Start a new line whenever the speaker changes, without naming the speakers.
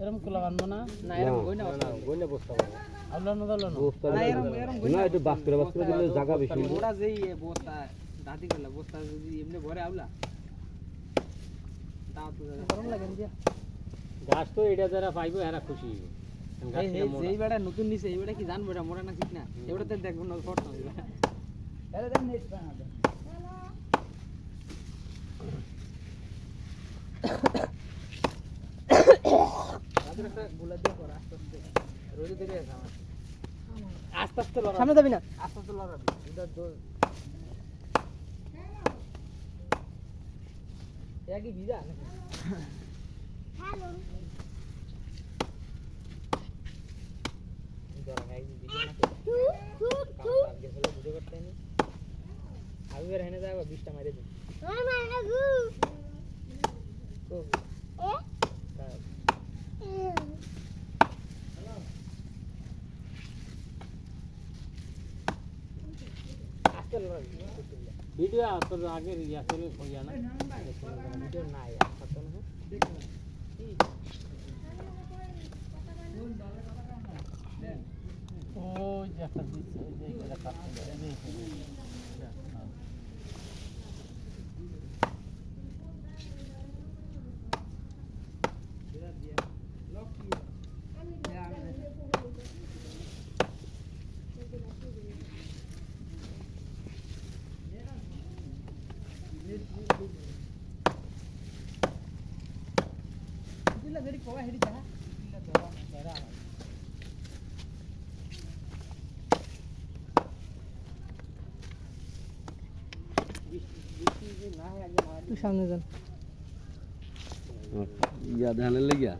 এরম কুলা বানবো না?
এরকম না গইনা বস্তা
আল্লাহ না দাল্লা না?
না এরকম এরকম গই
না একটু বাস্তুরে বাস্তুরে দিলে জায়গা বেশি
ওরা যেই বস্তা দাদি বস্তা যদি এমনি ঘরে আউলা। তা তো
গরম লাগে দিয়া?
গাছ তো এটা যারা পাইবো এরা খুশি।
যেই বেড়া নতুন নিছে এই বেড়া কি জানব এটা মোরা না ঠিক না? এবারে তো দেখব না ফটো
দেন নেট দেন
তাদের একটা গুলা দিয়ে কর আস্তে আস্তে
সামনে যাবি না
আস্তে আস্তে লড়াবি কি ভিজা নাকি কাম আগে হলো বুঝে করতে নি আমি বের হেনে যাব বিশটা মারে দিই তো দাঁড়াও। আস্তে লড়াবি
ভিডিও তোর আগে ইয়া চলে ইয়া না?
ভিডিও নাই আস্তে না
ওই যে একটা দিচ্ছে ওই যে এটা কাটতে এই যে এটা। দিলা দেরি কোয়া হেডি যা দিলা ধরা ধরা তুই সামনে যান
ইয়া ধানের লেগিয়া